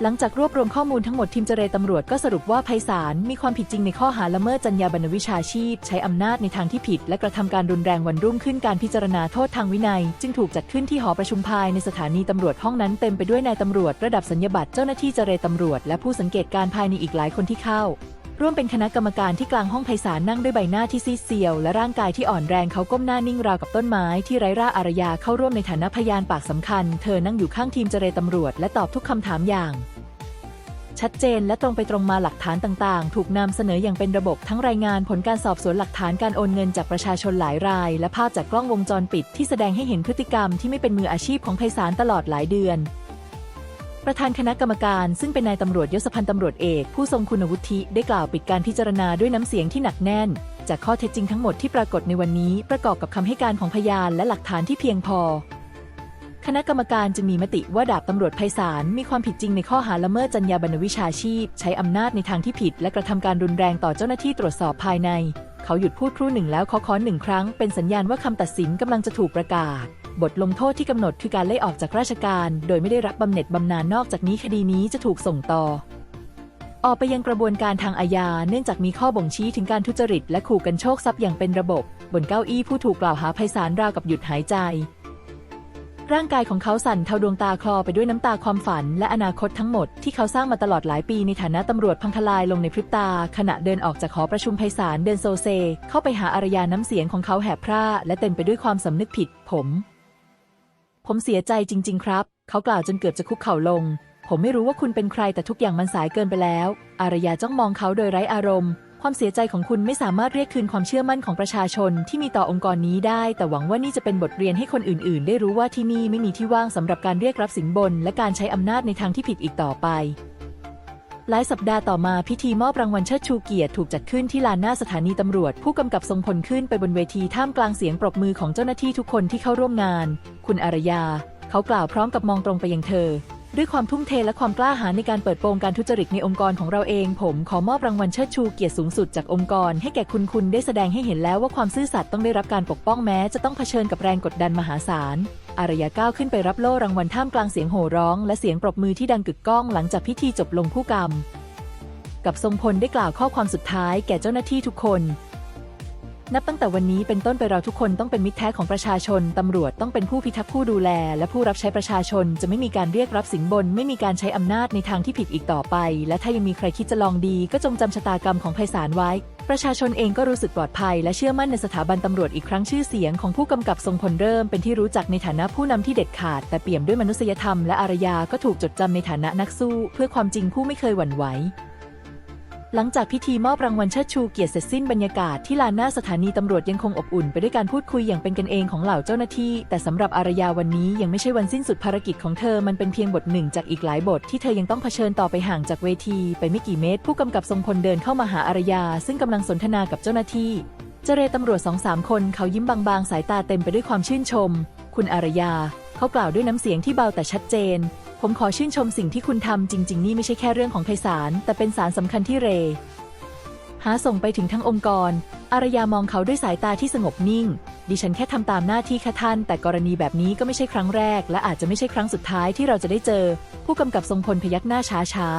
หลังจากรวบรวมข้อมูลทั้งหมดทีมเจรตำรวจก็สรุปว่าไพศาลมีความผิดจริงในข้อหาละเมิดจรรยาบรรณวิชาชีพ ใช้อำนาจในทางที่ผิด และกระทำการรุนแรงวันรุ่งขึ้นการพิจารณาโทษทางวินัย จึงถูกจัดขึ้นที่หอประชุมภายในสถานีตำรวจห้องนั้นเต็มไปด้วยนายตำรวจระดับสัญญบัตรเจ้าหน้าที่เจรตำรวจ และผู้สังเกตการภายในอีกหลายคนที่เข้าร่วมเป็นคณะกรรมการที่กลางห้องไพศาลนั่งด้วยใบหน้าที่ซีดเซียว และร่างกายที่อ่อนแรงเขาก้มหน้านิ่งราวกับต้นไม้ที่ไร้ร่าอารยาเข้าร่วมในฐานะพยานปากสำคัญ เธอนั่งอยู่ข้างทีมเจรตำรวจ และตอบทุกคำถามอย่าง ชัดเจนและตรงไปตรงมาหลักฐานต่างๆ ถูกนำเสนออย่างเป็นระบบทั้งรายงานผลการสอบสวนหลักฐานการโอนเงินจากประชาชนหลายราย และภาพจากกล้องวงจรปิดที่แสดงให้เห็นพฤติกรรมที่ไม่เป็นมืออาชีพของไพศาลตลอดหลายเดือนประธานคณะกรรมการซึ่งเป็นนายตำรวจยศพันตำรวจเอกผู้ทรงคุณวุฒิได้กล่าวปิดการพิจารณาด้วยน้ำเสียงที่หนักแน่น จากข้อเท็จจริงทั้งหมดที่ปรากฏในวันนี้ประกอบกับคำให้การของพยานและหลักฐานที่เพียงพอ คณะกรรมการจึงมีมติว่าดาบตำรวจไพศาลมีความผิดจริงในข้อหาละเมิดจรรยาบรรณวิชาชีพ ใช้อำนาจในทางที่ผิด และกระทำการรุนแรงต่อเจ้าหน้าที่ตรวจสอบภายใน เขาหยุดพูดครู่หนึ่งแล้วคาะค้อนหนึ่งครั้ง เป็นสัญญาณว่าคำตัดสินกำลังจะถูกประกาศ บทลงโทษที่กำหนดคือการไล่ออกจากราชการ โดยไม่ได้รับบำเหน็จบำนาญนอกจากนี้คดีนี้จะถูกส่งต่อ ออกไปยังกระบวนการทางอาญาเนื่องจากมีข้อบ่งชี้ถึงการทุจริต และขู่กันโชคทรัพย์อย่างเป็นระบบบนเก้าอี้ผู้ถูกกล่าวหาไพศาลราวกับหยุดหายใจ ร่างกายของเขาสั่นเทาดวงตาคลอไปด้วยน้ำตาความฝัน และอนาคตทั้งหมดที่เขาสร้างมาตลอดหลายปีในฐานะตำรวจพังทลายลงในพริบตา ขณะเดินออกจากหอประชุมไพศาลเดินโซเซ เข้าไปหาอารยาน้ำเสียงของเขาแหบพร่าและเต็มไปด้วยความสำนึกผิด ผม ผมเสียใจจริง ๆ ครับ เขากล่าวจนเกือบจะคุกเข่าลง ผมไม่รู้ว่าคุณเป็นใครแต่ทุกอย่างมันสายเกินไปแล้ว อารยาจ้องมองเขาโดยไร้อารมณ์ ความเสียใจของคุณไม่สามารถเรียกคืนความเชื่อมั่นของประชาชนที่มีต่อองค์กรนี้ได้ แต่หวังว่านี่จะเป็นบทเรียนให้คนอื่น ๆ ได้รู้ว่าที่นี่ไม่มีที่ว่างสำหรับการเรียกรับสินบน และการใช้อำนาจในทางที่ผิดอีกต่อไปหลายสัปดาห์ต่อมาพิธีมอบรางวัลเชิดชูเกียรติถูกจัดขึ้นที่ลานหน้าสถานีตำรวจ ผู้กำกับทรงพลขึ้นไปบนเวทีท่ามกลางเสียงปรบมือของเจ้าหน้าที่ทุกคนที่เข้าร่วมงาน คุณอารยา เขากล่าวพร้อมกับมองตรงไปยังเธอ ด้วยความทุ่มเทและความกล้าหาญในการเปิดโปงการทุจริตในองค์กรของเราเอง ผมขอมอบรางวัลเชิดชูเกียรติสูงสุดจากองค์กร ให้แก่คุณคุณได้แสดงให้เห็นแล้วว่าความซื่อสัตย์ต้องได้รับการปกป้องแม้ จะต้องเผชิญกับแรงกดดันมหาศาลอารยาก้าวขึ้นไปรับโล่รางวัลท่ามกลางเสียงโห่ร้อง และเสียงปรบมือที่ดังกึกก้องหลังจากพิธีจบลงผู้กำกับทรงพลได้กล่าวข้อความสุดท้ายแก่เจ้าหน้าที่ทุกคน นับตั้งแต่วันนี้เป็นต้นไปเราทุกคนต้องเป็นมิตรแท้ของประชาชน ตำรวจต้องเป็นผู้พิทักษ์ผู้ดูแล และผู้รับใช้ประชาชน จะไม่มีการเรียกรับสินบน ไม่มีการใช้อำนาจในทางที่ผิดอีกต่อไป และถ้ายังมีใครคิดจะลองดี ก็จงจำชะตากรรมของไพศาลไว้ ประชาชนเองก็รู้สึกปลอดภัย และเชื่อมั่นในสถาบันตำรวจอีกครั้งชื่อเสียงของผู้กำกับทรงพลเริ่มเป็นที่รู้จักในฐานะผู้นำที่เด็ดขาด แต่เปี่ยมด้วยมนุษยธรรมและอารยาก็ถูกจดจำในฐานะนักสู้ เพื่อความจริงผู้ไม่เคยหวั่นไหว หลังจากพิธีมอบรางวัลเชิดชูเกียรติเสร็จสิ้นบรรยากาศที่ลานหน้าสถานีตำรวจยังคงอบอุ่นไปด้วยการพูดคุยอย่างเป็นกันเองของเหล่าเจ้าหน้าที่ แต่สำหรับอารยาวันนี้ยังไม่ใช่วันสิ้นสุดภารกิจของเธอมันเป็นเพียงบทหนึ่งจากอีกหลายบทที่เธอยังต้องเผชิญต่อไปห่างจากเวที ไปไม่กี่เมตร ผู้กำกับทรงพลเดินเข้ามาหาอารยา ซึ่งกำลังสนทนากับเจ้าหน้าที่ เจเรตำรวจสองสามคนเขายิ้มบางๆ สายตาเต็มไปด้วยความชื่นชม คุณอารยา เขากล่าวด้วยน้ำเสียงที่เบาแต่ชัดเจน ผมขอชื่นชมสิ่งที่คุณทำจริง ๆ นี่ไม่ใช่แค่เรื่องของไพศาลแต่เป็นสารสำคัญที่เร หาส่งไปถึงทั้งองค์กร อารยามองเขาด้วยสายตาที่สงบนิ่ง ดิฉันแค่ทำตามหน้าที่ค่ะท่าน แต่กรณีแบบนี้ก็ไม่ใช่ครั้งแรก และอาจจะไม่ใช่ครั้งสุดท้ายที่เราจะได้เจอ ผู้กำกับทรงพลพยักหน้าช้าช้า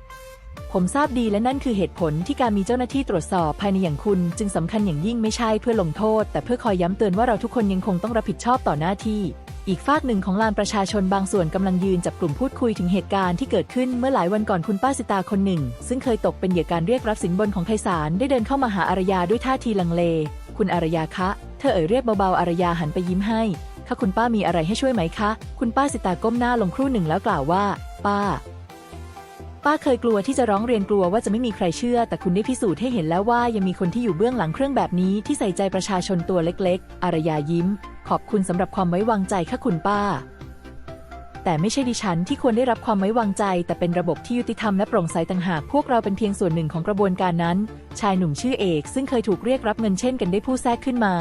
ๆผมทราบดีและนั่นคือเหตุผลที่การมีเจ้าหน้าที่ตรวจสอบภายในอย่างคุณ จึงสำคัญอย่างยิ่งไม่ใช่เพื่อลงโทษ แต่เพื่อคอยย้ำเตือนว่าเราทุกคนยังคงต้องรับผิดชอบต่อหน้าที่ อีกฝากหนึ่งของลานประชาชนบางส่วนกำลังยืนจับกลุ่มพูดคุยถึงเหตุการณ์ที่เกิดขึ้นเมื่อหลายวันก่อนคุณป้าสิตาคนหนึ่ง ซึ่งเคยตกเป็นเหยื่อการเรียกรับสินบนของไพศาลได้เดินเข้ามาหาอารยาด้วยท่าทีลังเล คุณอารยาคะ เธอเอ่ยเรียกเบาๆอารยาหันไปยิ้มให้ค่ะคุณป้ามีอะไรให้ช่วยไหมคะ คุณป้าสิตาก้มหน้าลงครู่หนึ่งแล้วกล่าวว่า ป้า ป้าเคยกลัวที่จะร้องเรียนกลัวว่าจะไม่มีใครเชื่อ แต่คุณได้พิสูจน์ให้เห็นแล้วว่ายังมีคนที่อยู่เบื้องหลังเครื่องแบบนี้ที่ใส่ใจประชาชนตัวเล็ก ๆ อารยายิ้ม ขอบคุณสำหรับความไว้วางใจค่ะคุณป้า แต่ไม่ใช่ดิฉันที่ควรได้รับความไว้วางใจ แต่เป็นระบบที่ยุติธรรมและโปร่งใสต่างหากพวกเราเป็นเพียงส่วนหนึ่งของกระบวนการนั้น ชายหนุ่มชื่อเอก ซึ่งเคยถูกเรียกรับเงินเช่นกันได้พูดแทรกขึ้นมา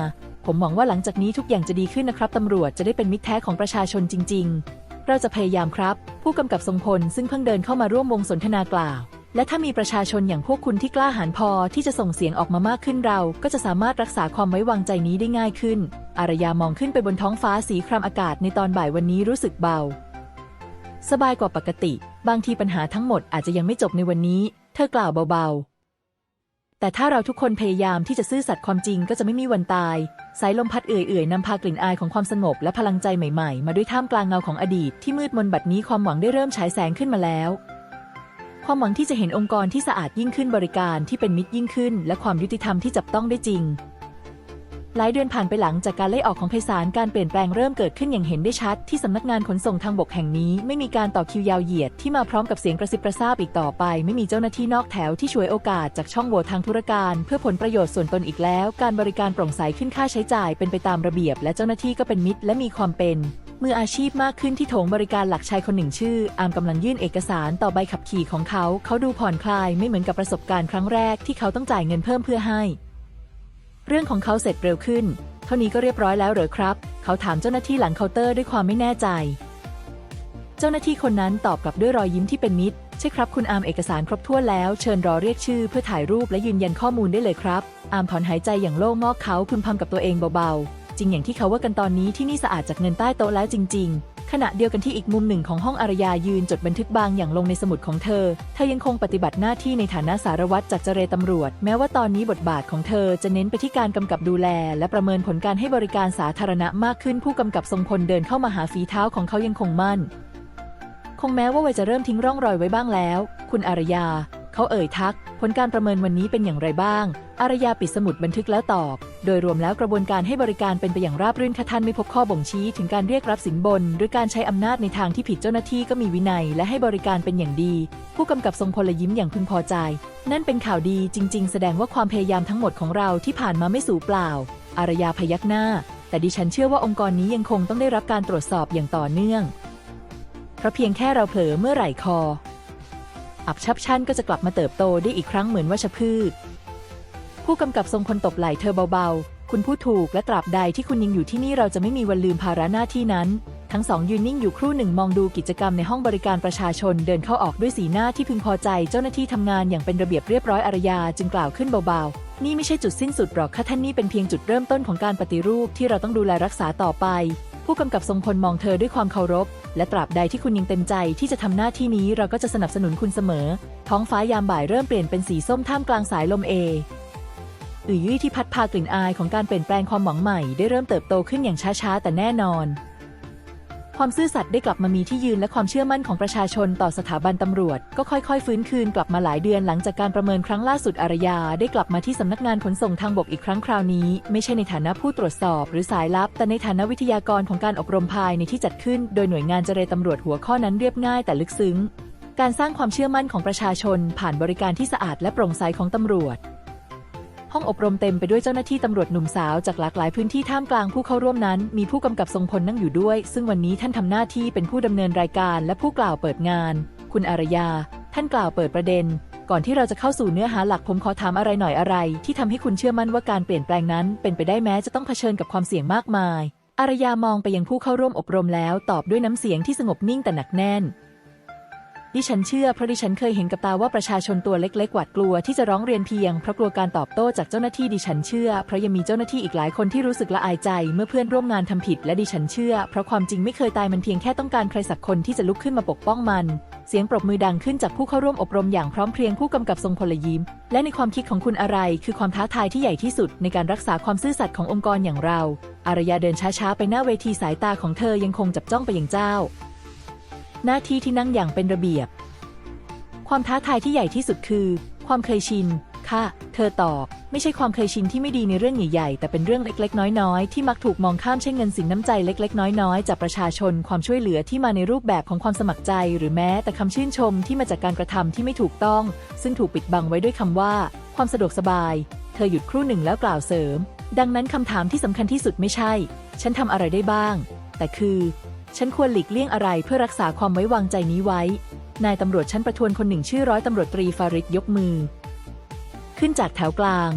ผมหวังว่าหลังจากนี้ทุกอย่างจะดีขึ้นนะครับตำรวจจะได้เป็นมิตรแท้ของประชาชนจริง ๆ เราจะพยายามครับ ผู้กำกับทรงพลซึ่งเพิ่งเดินเข้ามาร่วมวงสนทนากล่าวและถ้ามีประชาชนอย่างพวกคุณที่กล้าหาญพอที่จะส่งเสียงออกมามากขึ้นเรา ก็จะสามารถรักษาความไว้วางใจนี้ได้ง่ายขึ้น อารยามองขึ้นไปบนท้องฟ้าสีครามอากาศในตอนบ่ายวันนี้รู้สึกเบา สบายกว่าปกติ บางทีปัญหาทั้งหมดอาจจะยังไม่จบในวันนี้ เธอกล่าวเบาๆ แต่ถ้าเราทุกคนพยายามที่จะซื่อสัตย์ความจริงก็จะไม่มีวันตาย สายลมพัดเอื่อยๆนำพากลิ่นอายของความสงบและพลังใจใหม่ๆ มาด้วยท่ามกลางเงาของอดีตที่มืดมนบัดนี้ความหวังได้เริ่มฉายแสงขึ้นมาแล้วความหวังที่จะเห็นองค์กรที่สะอาดยิ่งขึ้นบริการที่เป็นมิตรยิ่งขึ้น และความยุติธรรมที่จับต้องได้จริง หลายเดือนผ่านไปหลังจากการไล่ออกของไพศาลการเปลี่ยนแปลงเริ่มเกิดขึ้นอย่างเห็นได้ชัด ที่สำนักงานขนส่งทางบกแห่งนี้ ไม่มีการต่อคิวยาวเหยียดที่มาพร้อมกับเสียงกระซิบกระซาบอีกต่อไป ไม่มีเจ้าหน้าที่นอกแถวที่ฉวยโอกาสจากช่องโหว่ทางธุรการ เพื่อผลประโยชน์ส่วนตนอีกแล้ว การบริการโปร่งใสขึ้นค่าใช้จ่ายเป็นไปตามระเบียบ และเจ้าหน้าที่ก็เป็นมิตรและมีความเป็นมืออาชีพมากขึ้นที่โถงบริการหลักชายคนหนึ่งชื่อ อามกำลังยื่นเอกสารต่อใบขับขี่ของเขา เขาดูผ่อนคลายไม่เหมือนกับประสบการณ์ครั้งแรกที่เขาต้องจ่ายเงินเพิ่มเพื่อให้ เรื่องของเขาเสร็จเร็วขึ้น เท่านี้ก็เรียบร้อยแล้วเหรอครับ เขาถามเจ้าหน้าที่หลังเคาน์เตอร์ด้วยความไม่แน่ใจ เจ้าหน้าที่คนนั้นตอบกลับด้วยรอยยิ้มที่เป็นมิตร ใช่ครับคุณอามเอกสารครบถ้วนแล้ว เชิญรอเรียกชื่อเพื่อถ่ายรูปและยืนยันข้อมูลได้เลยครับ อามถอนหายใจอย่างโล่งมอกเขาพึมพำกับตัวเองเบาๆ จริงอย่างที่เขาว่ากันตอนนี้ที่นี่สะอาดจากเงินใต้โต๊ะแล้วจริง ๆ ขณะเดียวกันที่อีกมุมหนึ่งของห้องอารยายืนจดบันทึกบางอย่างลงในสมุดของเธอ เธอยังคงปฏิบัติหน้าที่ในฐานะสารวัตรจากเจรตำรวจ แม้ว่าตอนนี้บทบาทของเธอจะเน้นไปที่การกำกับดูแล และประเมินผลการให้บริการสาธารณะมากขึ้นผู้กำกับทรงพลเดินเข้ามาหาฝีเท้าของเขายังคงมั่น คงแม้ว่าวัยจะเริ่มทิ้งร่องรอยไว้บ้างแล้ว คุณอารยา เขาเอ่ยทัก ผลการประเมินวันนี้เป็นอย่างไรบ้าง อารยาปิดสมุดบันทึกแล้วตอบ โดยรวมแล้วกระบวนการให้บริการเป็นไปอย่างราบรื่นค่ะท่านไม่พบข้อบ่งชี้ถึงการเรียกรับสินบน หรือการใช้อำนาจในทางที่ผิดเจ้าหน้าที่ก็มีวินัยและให้บริการเป็นอย่างดี ผู้กำกับทรงพลยิ้มอย่างพึงพอใจ นั่นเป็นข่าวดีจริง ๆ แสดงว่าความพยายามทั้งหมดของเราที่ผ่านมาไม่สูญเปล่า อารยาพยักหน้า แต่ดิฉันเชื่อว่าองค์กรนี้ยังคงต้องได้รับการตรวจสอบอย่างต่อเนื่อง เพราะเพียงแค่เราเผลอเมื่อไหร่คอ อับชับชั่นก็จะกลับมาเติบโตได้อีกครั้งเหมือนวัชพืช ผู้กำกับทรงพลตบไหล่เธอเบาๆ คุณพูดถูกและตราบใดที่คุณยังอยู่ที่นี่เราจะไม่มีวันลืมภาระหน้าที่นั้น ทั้งสองยืนนิ่งอยู่ครู่หนึ่งมองดูกิจกรรมในห้องบริการประชาชนเดินเข้าออกด้วยสีหน้าที่พึงพอใจเจ้าหน้าที่ทำงานอย่างเป็นระเบียบเรียบร้อยอารยาจึงกล่าวขึ้นเบาๆ นี่ไม่ใช่จุดสิ้นสุดหรอกค่ะท่านนี่เป็นเพียงจุดเริ่มต้นของการปฏิรูปที่เราต้องดูแลรักษาต่อไป ผู้กำกับทรงพลมองเธอด้วยความเคารพ และตราบใดที่คุณยังเต็มใจที่จะทำหน้าที่นี้เราก็จะสนับสนุนคุณเสมอ ท้องฟ้ายามบ่ายเริ่มเปลี่ยนเป็นสีส้มท่ามกลางสายลมเออือยุ่ยที่พัดพากลิ่นอายของการเปลี่ยนแปลงความหวังใหม่ได้เริ่มเติบโตขึ้นอย่างช้าๆ แต่แน่นอน ความซื่อสัตย์ได้กลับมามีที่ยืนและความเชื่อมั่นของประชาชนต่อสถาบันตำรวจ ก็ค่อยๆ ฟื้นคืนกลับมาหลายเดือนหลังจากการประเมินครั้งล่าสุดอารยา ได้กลับมาที่สำนักงานขนส่งทางบกอีกครั้งคราวนี้ ไม่ใช่ในฐานะผู้ตรวจสอบ หรือสายลับ แต่ในฐานะวิทยากรของการอบรมภายในที่จัดขึ้น โดยหน่วยงานเจรตำรวจหัวข้อนั้นเรียบง่ายแต่ลึกซึ้ง การสร้างความเชื่อมั่นของประชาชน ผ่านบริการที่สะอาดและโปร่งใสของตำรวจ ห้องอบรมเต็มไปด้วยเจ้าหน้าที่ตำรวจหนุ่มสาวจากหลากหลายพื้นที่ท่ามกลางผู้เข้าร่วมนั้น มีผู้กำกับทรงพลนั่งอยู่ด้วย ซึ่งวันนี้ท่านทำหน้าที่เป็นผู้ดำเนินรายการและผู้กล่าวเปิดงาน คุณอารยา ท่านกล่าวเปิดประเด็น ก่อนที่เราจะเข้าสู่เนื้อหาหลักผมขอถามอะไรหน่อยอะไร ที่ทำให้คุณเชื่อมั่นว่าการเปลี่ยนแปลงนั้น เป็นไปได้แม้จะต้องเผชิญกับความเสี่ยงมากมาย อารยามองไปยังผู้เข้าร่วมอบรมแล้ว ตอบด้วยน้ำเสียงที่สงบนิ่งแต่หนักแน่น ดิฉันเชื่อเพราะดิฉันเคยเห็นกับตาว่าประชาชนตัวเล็กๆหวาดกลัวที่จะร้องเรียนเพียงเพราะกลัวการตอบโต้จากเจ้าหน้าที่ดิฉันเชื่อเพราะยังมีเจ้าหน้าที่อีกหลายคนที่รู้สึกละอายใจ เมื่อเพื่อนร่วมงานทำผิด และดิฉันเชื่อ เพราะความจริงไม่เคยตายมันเพียงแค่ต้องการใครสักคนที่จะลุกขึ้นมาปกป้องมัน เสียงปรบมือดังขึ้นจากผู้เข้าร่วมอบรมอย่างพร้อมเพรียงผู้กำกับทรงพลยิ้ม และในความคิดของคุณอะไร คือความท้าทายที่ใหญ่ที่สุด ในการรักษาความซื่อสัตย์ขององค์กรอย่างเรา อารยาเดินช้าๆไปหน้าเวทีสายตาของเธอยังคงจับจ้องไปอย่างเจ้า หน้าที่ที่นั่งอย่างเป็นระเบียบ ความท้าทายที่ใหญ่ที่สุดคือ ความเคยชิน ค่ะ เธอตอบ ไม่ใช่ความเคยชินที่ไม่ดีในเรื่องใหญ่ๆ แต่เป็นเรื่องเล็กๆ น้อยๆ ที่มักถูกมองข้ามเช่นเงินสินน้ำใจเล็ก ๆ น้อยๆ จากประชาชน ความช่วยเหลือที่มาในรูปแบบของความสมัครใจ หรือแม้แต่คำชื่นชมที่มาจากการกระทำที่ไม่ถูกต้อง ซึ่งถูกปิดบังไว้ด้วยคำว่า ความสะดวกสบาย เธอหยุดครู่หนึ่งแล้วกล่าวเสริม ดังนั้นคำถามที่สำคัญที่สุดไม่ใช่ ฉันทำอะไรได้บ้าง แต่คือ ฉันควรหลีกเลี่ยงอะไรเพื่อรักษาความไว้วางใจนี้ไว้ นายตำรวจชั้นประทวนคนหนึ่งชื่อร้อยตำรวจตรีฟาริดยกมือ ขึ้นจากแถวกลาง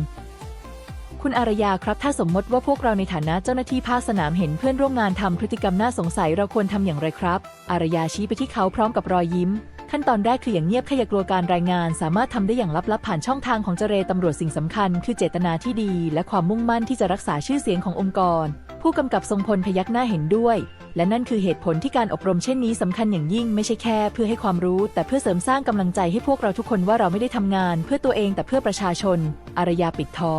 คุณอารยาครับถ้าสมมติว่าพวกเราในฐานะเจ้าหน้าที่ภาคสนามเห็นเพื่อนร่วมงานทำพฤติกรรมน่าสงสัยเราควรทำอย่างไรครับ อารยาชี้ไปที่เขาพร้อมกับรอยยิ้ม ขั้นตอนแรกคืออย่างเงียบขยะกลัวการรายงาน สามารถทำได้อย่างลับๆผ่านช่องทางของเจเรตำรวจสิ่งสำคัญ คือเจตนาที่ดี และความมุ่งมั่นที่จะรักษาชื่อเสียงขององค์กร ผู้กำกับทรงพลพยักหน้าเห็นด้วย และนั่นคือเหตุผลที่การอบรมเช่นนี้สำคัญอย่างยิ่งไม่ใช่แค่เพื่อให้ความรู้ แต่เพื่อเสริมสร้างกำลังใจให้พวกเราทุกคนว่าเราไม่ได้ทำงาน เพื่อตัวเองแต่เพื่อประชาชน อารยาปิดท้อ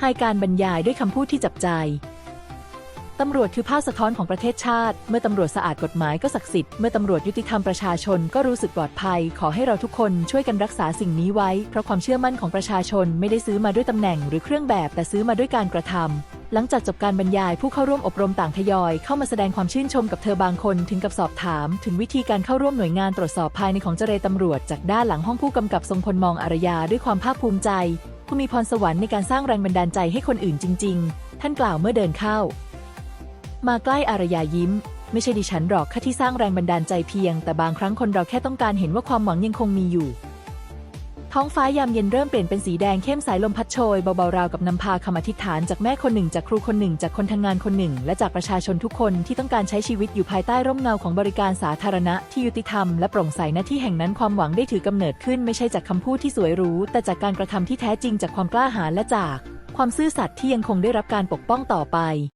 ให้การบรรยายด้วยคำพูดที่จับใจ ตำรวจคือภาพสะท้อนของประเทศชาติ เมื่อตำรวจสะอาดกฎหมายก็ศักดิ์สิทธิ์ เมื่อตำรวจยุติธรรมประชาชนก็รู้สึกปลอดภัย ขอให้เราทุกคนช่วยกันรักษาสิ่งนี้ไว้ เพราะความเชื่อมั่นของประชาชนไม่ได้ซื้อมาด้วยตำแหน่งหรือเครื่องแบบแต่ซื้อมาด้วยการกระทำ หลังจากจบการบรรยายผู้เข้าร่วมอบรมต่างทยอยเข้ามาแสดงความชื่นชมกับเธอบางคนถึงกับสอบถาม ถึงวิธีการเข้าร่วมหน่วยงานตรวจสอบภายในของเจรตำรวจ จากด้านหลังห้องผู้กำกับทรงพลมองอารยาด้วยความภาคภูมิใจคุณมีพรสวรรค์ในการสร้างแรงบันดาลใจให้คนอื่นจริง ๆ ท่านกล่าวเมื่อเดินเข้า มาใกล้อารยายิ้ม ไม่ใช่ดิฉันหรอกค่ะที่สร้างแรงบันดาลใจเพียง แต่บางครั้งคนเราแค่ต้องการเห็นว่าความหวังยังคงมีอยู่ ท้องฟ้ายามเย็นเริ่มเปลี่ยนเป็นสีแดงเข้มสายลมพัดโชยเบาๆราวกับนำพาคำอธิษฐานจากแม่คนหนึ่งจากครูคนหนึ่ง จากคนทำงานคนหนึ่ง และจากประชาชนทุกคนที่ต้องการใช้ชีวิตอยู่ภายใต้ร่มเงาของบริการสาธารณะที่ยุติธรรมและโปร่งใสณที่แห่งนั้นความหวังได้ถือกำเนิดขึ้นไม่ใช่จากคำพูดที่สวยหรู แต่จากการกระทำที่แท้จริงจากความกล้าหาญและจาก ความซื่อสัตย์ที่ยังคงได้รับการปกป้องต่อไป